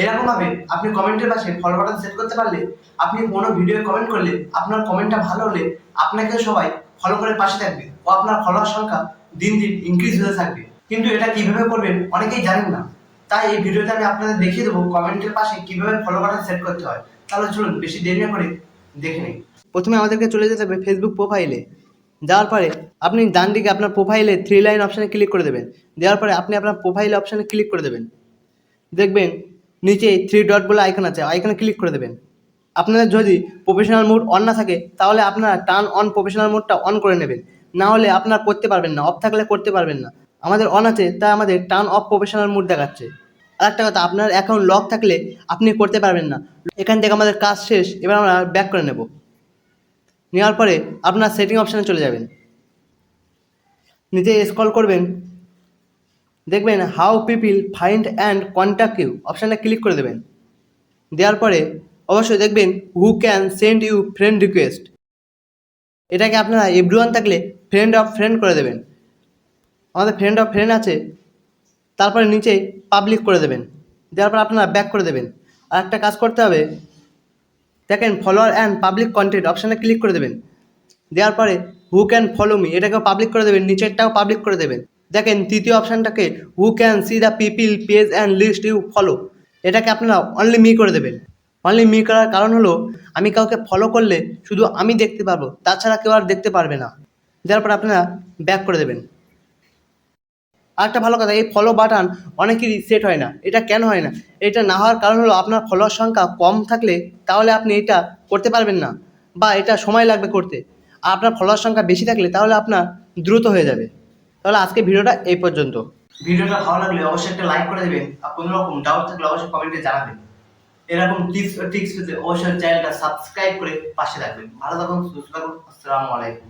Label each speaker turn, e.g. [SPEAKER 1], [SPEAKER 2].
[SPEAKER 1] এরকম ভাবে আপনি কমেন্টের পাশে ফলো বাটন সেট করতে পারলে, আপনি কোনো ভিডিও কমেন্ট করলে, আপনার কমেন্টটা ভালো হলে আপনাকে সবাই ফলো করে পাশে থাকবে ও আপনার ফলোয়ার সংখ্যা দিন দিন ইনক্রিজ হতে থাকবে। কিন্তু এটা কীভাবে করবেন অনেকেই জানেন না। তাই এই ভিডিওতে আমি আপনাদের দেখিয়ে দেবো কমেন্টের পাশে কীভাবে ফলো বাটন সেট করতে হয়। তাহলে চলুন বেশি দেরি না করে দেখে নিই। প্রথমে আমাদেরকে চলে যেতে হবে ফেসবুক প্রোফাইলে যাওয়ার পরে আপনি ডান দিকে আপনার প্রোফাইলে থ্রি লাইন অপশানে ক্লিক করে দেবেন। দেওয়ার পরে আপনি আপনার প্রোফাইল অপশানে ক্লিক করে দেবেন। দেখবেন নিচে থ্রি ডট বলে আইকন আছে আইকনে ক্লিক করে দেবেন। আপনাদের যদি প্রফেশনাল মোড অন না থাকে, তাহলে আপনারা টার্ন অন প্রফেশনাল মোডটা অন করে নেবেন। না হলে আপনারা করতে পারবেন না অফ থাকলে করতে পারবেন না। আমাদের অন আছে, তাই আমাদের টার্ন অফ প্রফেশনাল মোড দেখাচ্ছে। আর একটা কথা, আপনার অ্যাকাউন্ট লক থাকলে আপনি করতে পারবেন না। এখান থেকে আমাদের কাজ শেষ, এবার আমরা ব্যাক করে নেব। নেওয়ার পরে আপনার সেটিং অপশানে চলে যাবেন। নিচে স্ক্রল করবেন। দেখবেন how people find and contact you অপশানে ক্লিক করে দেবেন। দেওয়ার পরে অবশ্যই দেখবেন who can send you friend request এটাকে আপনারা এভরিওয়ান থাকলে ফ্রেন্ড অফ ফ্রেন্ড করে দেবেন। আমাদের ফ্রেন্ড অফ ফ্রেন্ড আছে, তারপরে নিচে পাবলিক করে দেবেন। দেওয়ার পর আপনারা ব্যাক করে দেবেন। আর একটা কাজ করতে হবে, দেখেন ফলোয়ার অ্যান্ড পাবলিক কন্টেন্ট অপশানে ক্লিক করে দেবেন। দেওয়ার পরে হু ক্যান ফলো মি এটাকেও পাবলিক করে দেবেন, নিচেরটাও পাবলিক করে দেবেন। দেখেন তৃতীয় অপশানটাকে who can see the people page and list you follow এটাকে আপনারা অনলি মি করে দেবেন। অনলি মি করার কারণ হলো, আমি কাউকে ফলো করলে শুধু আমি দেখতে পারব, তাছাড়া কেউ আর দেখতে পারবে না। দেওয়ার পর আপনারা ব্যাক করে দেবেন। আরেকটা ভালো কথা, এই ফলো বাটন অনেকেরই সেট হয় না। এটা কেন হয় না? এটা না হওয়ার কারণ হলো, আপনার ফলোয়ার সংখ্যা কম থাকলে তাহলে আপনি এটা করতে পারবেন না, বা এটা সময় লাগবে করতে। আপনার ফলোয়ার সংখ্যা বেশি থাকলে তাহলে আপনার দ্রুত হয়ে যাবে। তাহলে আজকে ভিডিওটা এই পর্যন্ত। ভিডিওটা ভালো লাগলে অবশ্যই একটা লাইক করে দেবেন, আর কোনো রকম ডাউট থাকলে অবশ্যই কমেন্টে জানাবেন। এরকম টিপস টিপস পেতে অবশ্যই চ্যানেলটা সাবস্ক্রাইব করে পাশে রাখবেন ভালো থাকুন, সুস্থ থাকুন, আসসালামু আলাইকুম।